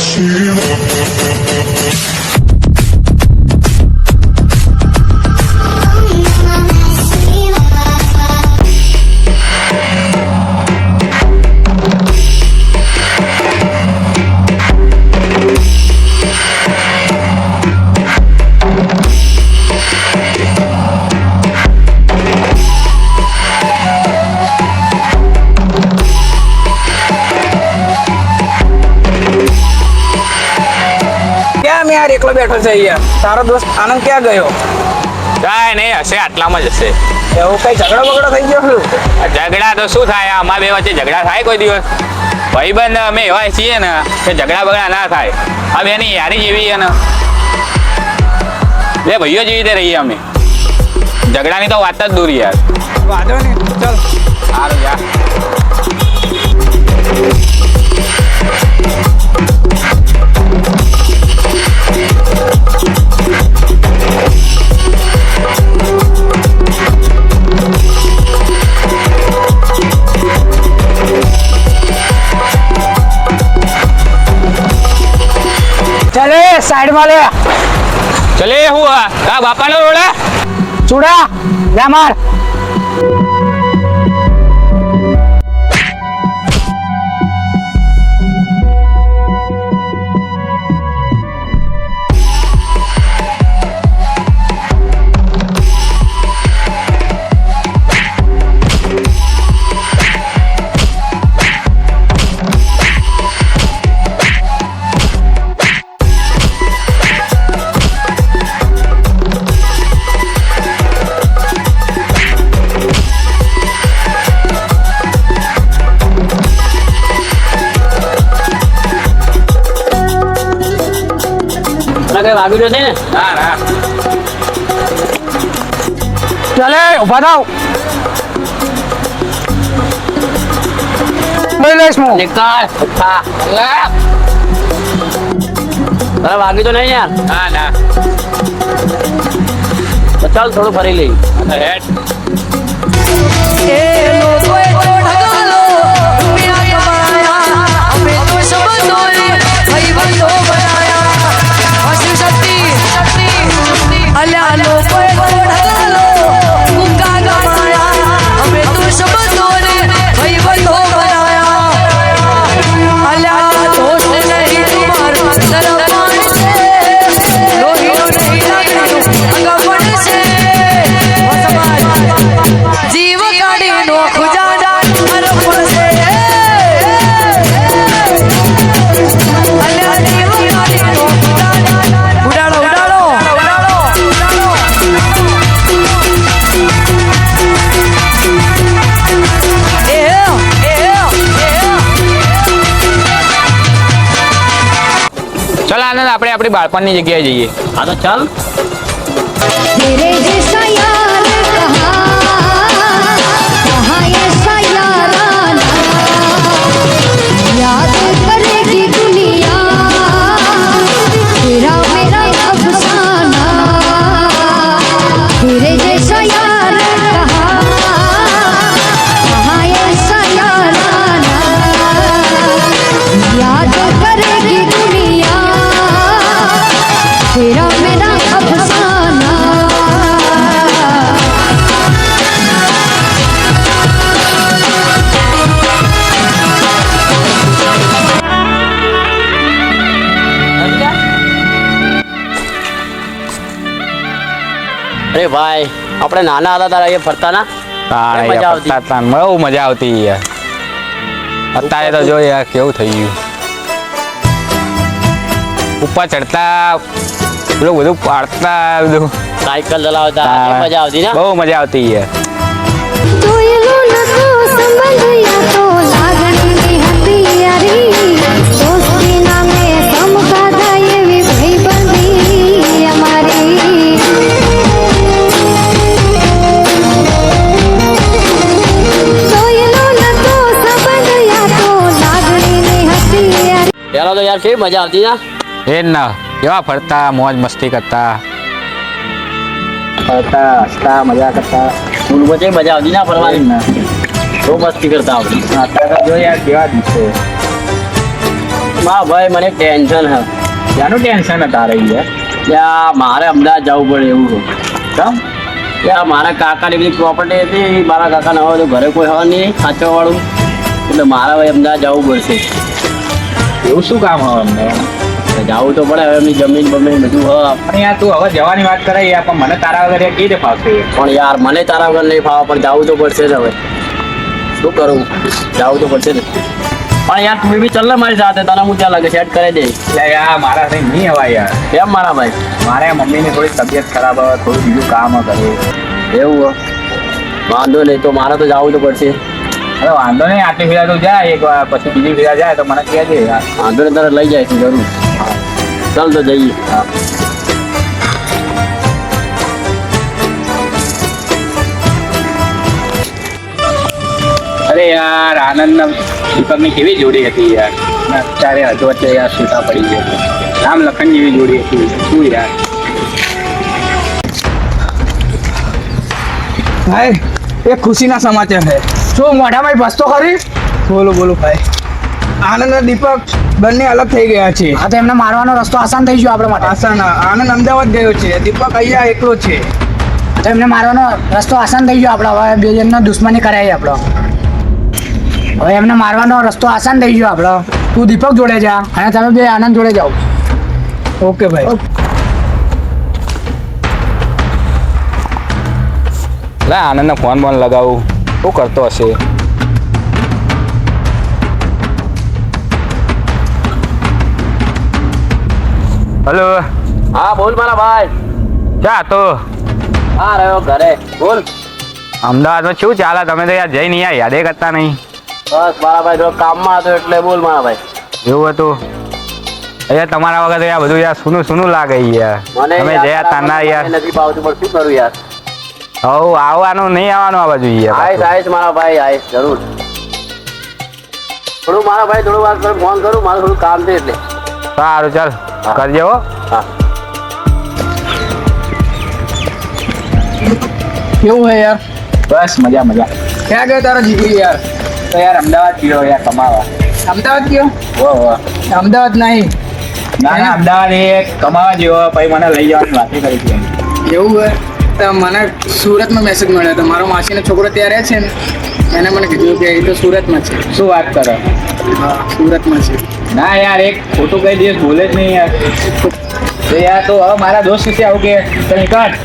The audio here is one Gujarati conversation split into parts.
aşığım છે અહીંયા. તારો દોસ્ત આનંદ ક્યાં ગયો? કાંઈ નહીં હશે આટલામાં જ હશે. એવું કઈ ઝઘડો બગડો થઈ ગયો ઝઘડા તો શું થાય? અમારા બે વચ્ચે ઝઘડા થાય કોઈ દિવસ? ભાઈબંધ અમે એવા છીએ ને કે ઝઘડા બગડા ના થાય. અમે એની યારી જેવી ને. બે ભાઈઓ જેવી રીતે રહીએ અમે. ઝઘડાની તો વાત જ દૂર યાર. વાંધો નહીં ચાલ. સારું યાર સાઈડમાં લે. ચલે હું આ. આ બાપાનો રોડા ચૂડા જા માર. કઈ રહ્યો છે ને? ચાલે ઊભા થાવ. લઈ લઈશ હું. નિકાલ તો નહીં યાર. હા ના. ચાલ થોડું ફરી લઈ. હેડ. આપણે બાળપણની જગ્યાએ જઈએ. હા તો ચાલ. ભાઈ આપણે નાના હતા તારા એ ફરતા ના તારે મજા આવતી. બહુ મજા આવતી અત્યારે તો જો યાર કેવું થઈ ગયું. ઉપર ચડતા પેલું બધું પાડતા બધું. સાયકલ ચલાવતા મજા આવતી ને? બહુ મજા આવતી યાર જોયેલો સંબંધ યા તો લાગણીની હતી યારી. પેલા તો યાર કેવી મજા આવતી ના? એ ના કેવા ફરતા મોજ મસ્તી કરતા. ફરતા હસતા મજા કરતા. સ્કૂલમાં કેવી મજા આવતી ના ફરવાની? બહુ મસ્તી કરતા આવતી. અત્યારે જો યાર કેવા દિવસે માં ભાઈ મને ટેન્શન હે. ત્યાંનું ટેન્શન હતા રહી યાર? ત્યાં મારે અમદાવાદ જવું પડે એવું કેમ? ત્યાં મારા કાકાની બધી પ્રોપર્ટી હતી. મારા કાકા ના હોય તો ઘરે કોઈ હવા નહીં સાચવા વાળું એટલે મારા ભાઈ અમદાવાદ જવું પડશે. એવું શું કામ હવે અમને? જવું તો પડે હવે એમની જમીન બમીન બધું હવે પણ યાર તું હવે જવાની વાત કરે યાર પણ મને તારા વગર કેવી રીતે ફાવશે પણ યાર મને તારા વગર નહીં ફાવા પણ જવું તો પડશે જ હવે. શું કરું? જવું તો પડશે ને પણ યાર તું બી ચાલ મારી સાથે તને હું ત્યાં લાગે સેટ કરી દે યાર મારા સાથે નહીં હવા યાર. કેમ મારા ભાઈ? મારે મમ્મીની થોડી તબિયત ખરાબ હોય થોડું બીજું કામ કરે એવું. વાંધો નહીં તો મારે તો જવું તો પડશે. અરે વાંધો નહીં આટલી ફેરા તો જાય એક વાર પછી બીજી ફેરા જાય તો મને કહેજે. યાર વાંધો નહીં તારે લઈ જાય છે જરૂર. ચાલ તો જઈએ. હા. અરે યાર આનંદ દીપકની કેવી જોડી હતી યાર. અને અત્યારે હજુ વચ્ચે યાર છૂટા પડી ગયા રામ લખન જેવી જોડી હતી. શું યાર? ભાઈ એ ખુશીના સમાચાર છે. શું મોઢામાં બસ તો ખરી? બોલો બોલો ભાઈ. આનંદ અને દીપક બંને અલગ થઈ ગયા છે. હા તો એમને મારવાનો રસ્તો આસાન થઈ ગયો આપણા માટે. આસાન આનંદ અમદાવાદ ગયો છે. દીપક અહીંયા એકલો છે. તો એમને મારવાનો રસ્તો આસાન થઈ ગયો આપણો. હવે બે જણનો દુશ્મની કરાય આપણો. હવે એમને મારવાનો રસ્તો આસાન થઈ ગયો આપણો. તું દીપક જોડે જા અને તમે બે આનંદ જોડે જાઓ. ઓકે ભાઈ. લે આનંદને ફોન બોન લગાવું. શું કરતો હશે? હલો. હા બોલ મારા ભાઈ. ક્યાં તો હા રહ્યો ઘરે. બોલ. અમદાવાદમાં શું ચાલે? તમે તો યાર જઈને યાર યાદે કરતા નહીં. બસ મારા ભાઈ થોડો કામમાં હતો એટલે બોલ મારા ભાઈ. એવું હતું? અહીંયા તમારા વગર યાર બધું યાર સુનું સુનું લાગે યાર. મને તમે જયા તાના યાર. નથી ભાવતું પણ શું કરું યાર? હવ આવવાનું નહીં આવવાનું આ બાજુ યાર આઈશ આઈશ મારા ભાઈ આઈશ જરૂર. થોડું મારા ભાઈ થોડું વાર ફોન કરું મારું થોડું કામ છે એટલે. સારું ચાલ. કરજે હો. હા. કેવું છે યાર? બસ મજા મજા. ક્યાં ગયો તારો જીગરી યાર? તો યાર અમદાવાદ ગયો યાર કમાવા. અમદાવાદ ગયો? વો અમદાવાદ નહીં. ના ના અમદાવાદ એ કમાવા જેવો પછી મને લઈ જવાની વાત કરી હતી એવું હોય તો મને સુરતમાં મેસેજ મળ્યો હતો. મારો માસીનો છોકરો ત્યાં રહે છે ને એને મને કીધું કે એ તો સુરતમાં છે. શું વાત કરો? હા સુરતમાં છે. ના યાર એક ખોટું કઈ દિવસ બોલે જ નહીં યાર. તો યાર તો હવે મારા દોસ્ત વિશે આવું કે તને કાઢ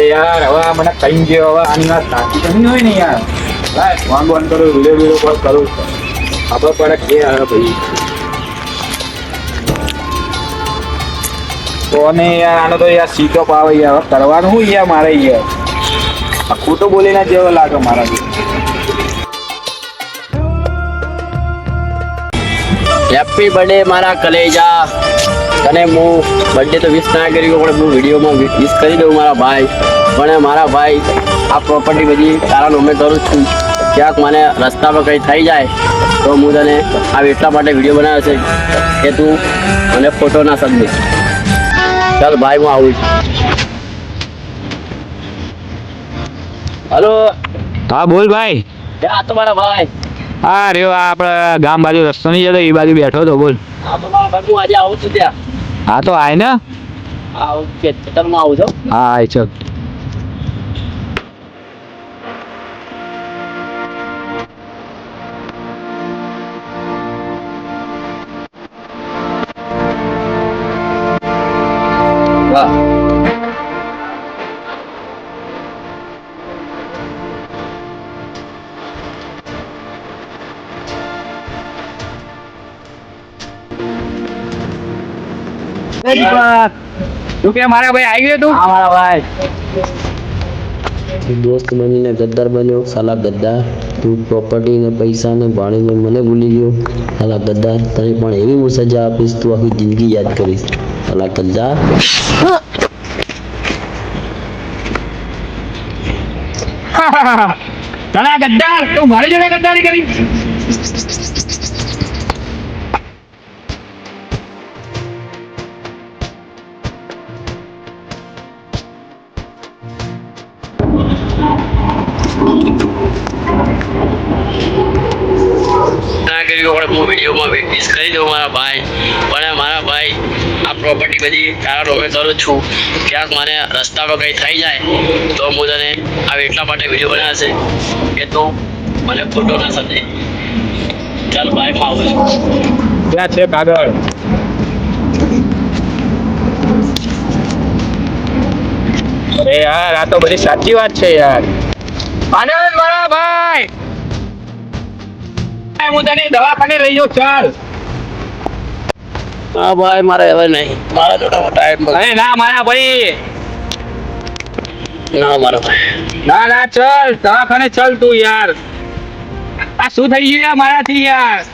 એ યાર હવે આ મને કઈ ગયો હવે આની વાત સાચી તો નહીં હોય ને યાર. બસ ફોન બોન કરું વીડિયો વીડિયો કોલ કરું આપણે પડે કે ભાઈ. તો ને યાર આનો તો યાર સીટો પાવે યાર કરવાનું હું યાર મારે યાર? આ ખોટું બોલીને જેવો લાગે મારા હેપી બર્થડે મારા કલેજા. અને હું બર્થડે તો વિશ ના કરી પણ હું વિડીયોમાં વિશ કરી દઉં મારા ભાઈ. પણ મારા ભાઈ આ પ્રોપર્ટી બધી તારા નામે કરું છું. ક્યાંક મને રસ્તામાં કંઈ થઈ જાય, તો હું તને આ એટલા માટે વીડિયો બનાવ્યો છે કે તું મને ફોટો ના સમજે ચાલ ભાઈ હું આવું હલો? હા બોલ ભાઈ. આ તો મારા ભાઈ. હા રે આ ગામ બાજુ રસ્તો નહીં જતો એ બાજુ બેઠો તો બોલ આજે આવું છું ત્યાં. હા તો આય ને. હા ઓકે આવું છું. હા આય ચલ. તું કે મારા ભાઈ આવી ગયો તું? હા મારા ભાઈ. દોસ્ત બનીને ગદ્દાર બન્યો સાલા ગદ્દાર. તું પ્રોપર્ટી ને પૈસા ને ભાણીને મને ભૂલી ગયો. સાલા ગદ્દાર તને પણ એવી હું સજા આપીશ તું આખી જિંદગી યાદ કરીશ. સાલા ગદ્દાર. તને ગદ્દાર તું મારી જોડે ગદ્દારી કરી? પણ હું વિડીયોમાં વિશ કરી દઉં મારા ભાઈ. પણ મારા ભાઈ આ પ્રોપર્ટી બધી તારા રોમે કરું છું. ક્યાંક મને રસ્તામાં કંઈ થઈ જાય તો હું તને આ એટલા માટે વીડિયો બનાવશે કે તું મને ખોટો ના સમજે. ચાલ ભાઈ આવું છું. ક્યાં છે કાગળ? અરે યાર આ તો બધી સાચી વાત છે યાર. આનંદ મારા ભાઈ! હું તને દવાખાને લઈ જાઉં ચાલ. હા ભાઈ મારે હવે નહીં. મારા જોડે ટાઈમ અરે ના મારા ભાઈ. ના મારા ભાઈ. ના ના ચલ દવાખાને ચલ તું યાર. આ શું થઈ ગયું યાર મારાથી યાર?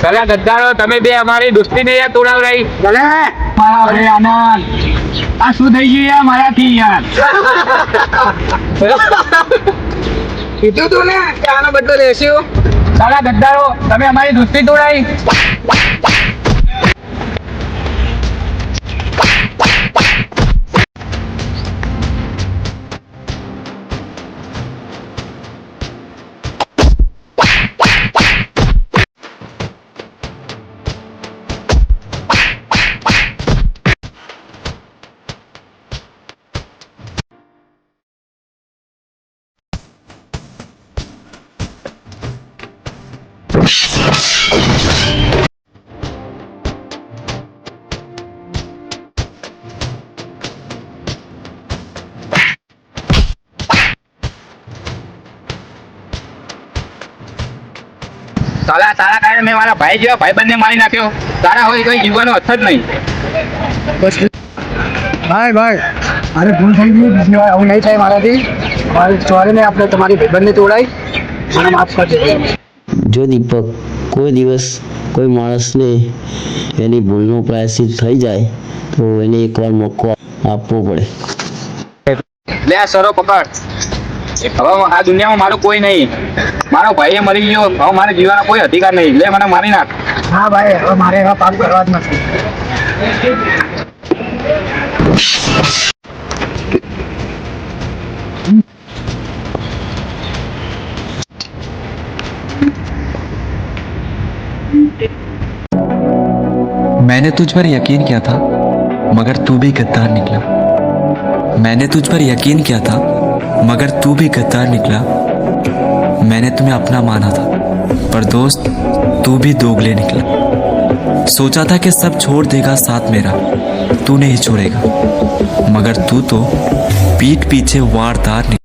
કલા ગદ્દારો તમે બે અમારી દોસ્તીને યાર તોડાવરાઈ ભલે. મારા અરે આનંદ. આ શું થઈ ગયું યાર મારાથી યાર? કીધું તું ને કે આનો બદલો લેશું કલા ગદ્દારો તમે અમારી દોસ્તી તોડાઈ સાલા તારા કારણે મેં મારા ભાઈ જેવા ભાઈ બંને મારી નાખ્યો. તારા હોય કોઈ જીવવાનો અર્થ જ નહીં. ભાઈ ભાઈ અરે ભૂલ થઈ ગઈ બીજી વાર આવું નહીં થાય મારાથી. મારી સોરી ને આપણે તમારી ભાઈબંધને તોડાઈ મને માફ કરજો. જો દીપક કોઈ દિવસ કોઈ માણસને એની ભૂલનો પ્રાયશ્ચિત થઈ જાય તો એને એકવાર મોકો આપવો પડે. લે સરો પકડ. હવે આ દુનિયામાં મારું કોઈ નહીં મારો ભાઈ મરી ગયો હવે મારે જીવવાનો કોઈ અધિકાર નહીં લે મને મારી નાખ હા ભાઈ હવે મારે એવા પાપ કરવા જ નથી मैंने तुझ पर यकीन किया था मगर तू भी गद्दार निकला मैंने तुझ पर यकीन किया था मगर तू भी गद्दार निकला। मैंने तुम्हें अपना माना था, पर दोस्त, तू भी दोगले निकला। सोचा था कि सब छोड़ देगा साथ मेरा, तू नहीं छोड़ेगा। मगर तू तो पीठ पीछे वारदार निकला।